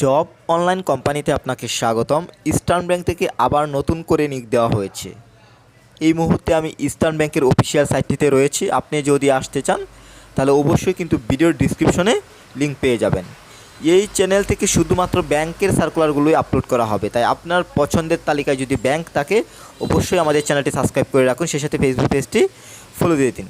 Job online কোম্পানিতে আপনাকে স্বাগতম। ইস্টার্ন ব্যাংক থেকে আবার নতুন করে নিক দেওয়া হয়েছে। এই মুহূর্তে আমি ইস্টার্ন ব্যাংকের অফিসিয়াল সাইটটিতে রয়েছি। আপনি যদি আসতে চান, তাহলে অবশ্যই কিন্তু ভিডিওর ডিসক্রিপশনে লিঙ্ক পেয়ে যাবেন। এই চ্যানেল থেকে শুধুমাত্র ব্যাংকের সার্কুলারগুলোই আপলোড করা হবে। তাই আপনার পছন্দের তালিকায় যদি ব্যাংক থাকে, অবশ্যই আমাদের চ্যানেলটি সাবস্ক্রাইব করে রাখুন। সেই সাথে ফেসবুক পেজটি ফলো দিয়ে দিন।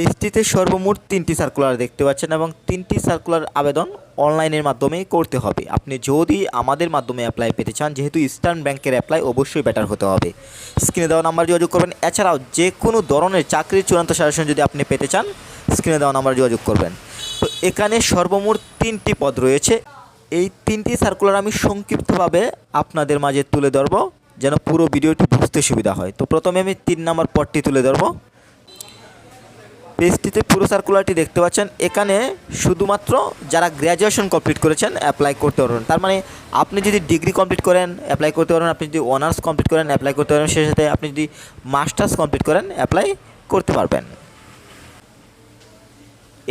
পেজটিতে সর্বমোট তিনটি সার্কুলার দেখতে পাচ্ছেন এবং তিনটি সার্কুলার আবেদন অনলাইনের মাধ্যমেই করতে হবে। আপনি যদি আমাদের মাধ্যমে অ্যাপ্লাই পেতে চান, যেহেতু ইস্টার্ন ব্যাংকের অ্যাপ্লাই অবশ্যই বেটার হতে হবে। স্ক্রিনে দেওয়া নাম্বার যোগাযোগ করবেন। এছাড়াও যে কোনো ধরনের চাকরির চূড়ান্ত সাজেশন যদি আপনি পেতে চান স্ক্রিনে দেওয়া নাম্বার যোগাযোগ করবেন। তো এখানে সর্বমোট তিনটি পদ রয়েছে। এই তিনটি সার্কুলার আমি সংক্ষিপ্তভাবে আপনাদের মাঝে তুলে ধরবো, যেন পুরো ভিডিওটি বুঝতে সুবিধা হয়। তো প্রথমে আমি তিন নম্বর পদটি তুলে ধরবো। পেজটিতে পুরো সার্কুলারটি দেখতে পাচ্ছেন। এখানে শুধুমাত্র যারা গ্র্যাজুয়েশন কমপ্লিট করেছেন অ্যাপ্লাই করতে পারবেন। তার মানে আপনি যদি ডিগ্রি কমপ্লিট করেন অ্যাপ্লাই করতে পারবেন। আপনি যদি অনার্স কমপ্লিট করেন অ্যাপ্লাই করতে পারবেন। সেই সাথে আপনি যদি মাস্টার্স কমপ্লিট করেন অ্যাপ্লাই করতে পারবেন।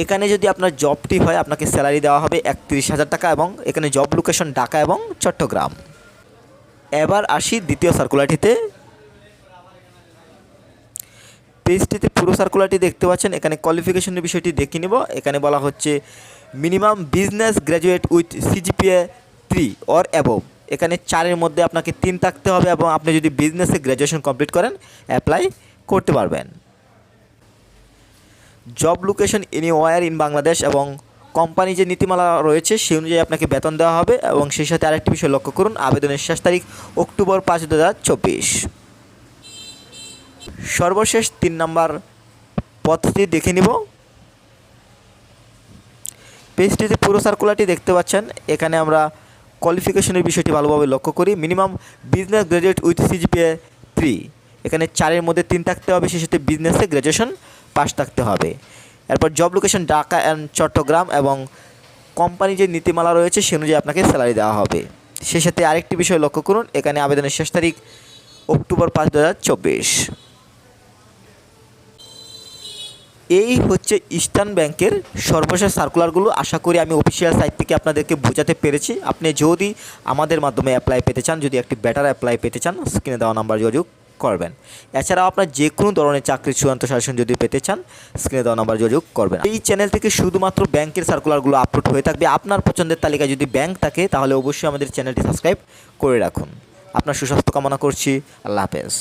এখানে যদি আপনার জবটি হয়, আপনাকে স্যালারি দেওয়া হবে একত্রিশ হাজার টাকা এবং এখানে জব লোকেশন ঢাকা এবং চট্টগ্রাম। এবার আসি দ্বিতীয় সার্কুলারটিতে পেজটিতে পুরো সার্কুলারটি দেখতে পাচ্ছেন। এখানে কোয়ালিফিকেশনের বিষয়টি দেখে নিব। এখানে বলা হচ্ছে minimum business graduate with CGPA three or above এখানে চারের মধ্যে আপনাকে তিন থাকতে হবে এবং আপনি যদি বিজনেসে গ্র্যাজুয়েশন কমপ্লিট করেন অ্যাপ্লাই করতে পারবেন। Job location anywhere in Bangladesh এবং কোম্পানি যে নীতিমালা রয়েছে, সেই অনুযায়ী আপনাকে বেতন দেওয়া হবে এবং সেই সাথে আরেকটি বিষয় লক্ষ্য করুন, আবেদনের শেষ তারিখ অক্টোবর পাঁচ দু সর্বশেষ তিন নাম্বার পথটি দেখে নিব। পেজটিতে পুরো সার্কুলারটি দেখতে পাচ্ছেন। এখানে আমরা কোয়ালিফিকেশনের বিষয়টি ভালোভাবে লক্ষ্য করি। Minimum business graduate with CGPA three এখানে চারের মধ্যে তিন থাকতে হবে, সেই সাথে বিজনেসে গ্র্যাজুয়েশন পাস থাকতে হবে। এরপর job location Dhaka and Chattogram এবং কোম্পানি যে নীতিমালা রয়েছে, সে অনুযায়ী আপনাকে স্যালারি দেওয়া হবে। সেই সাথে আরেকটি বিষয় লক্ষ্য করুন, এখানে আবেদনের শেষ তারিখ অক্টোবর পাঁচ দু এই হচ্ছে ইস্টার্ন ব্যাংকের সর্বশেষ সার্কুলারগুলো আশা করি আমি অফিসিয়াল সাইট থেকে আপনাদেরকে বোঝাতে পেরেছি। আপনি যদি আমাদের মাধ্যমে অ্যাপ্লাই পেতে চান, যদি একটি বেটার অ্যাপ্লাই পেতে চান স্ক্রিনে দেওয়া নাম্বার যোগাযোগ করবেন। এছাড়াও আপনার যে কোনো ধরনের চাকরির চূড়ান্ত শাসন যদি পেতে চান স্ক্রিনে দেওয়া নাম্বার যোগাযোগ করবেন। এই চ্যানেল থেকে শুধুমাত্র ব্যাংকের সার্কুলারগুলো আপলোড হয়ে থাকবে। আপনার পছন্দের তালিকায় যদি ব্যাংক থাকে, তাহলে অবশ্যই আমাদের চ্যানেলটি সাবস্ক্রাইব করে রাখুন। আপনার সুস্বাস্থ্য কামনা করছি। আল্লাহ হাফেজ।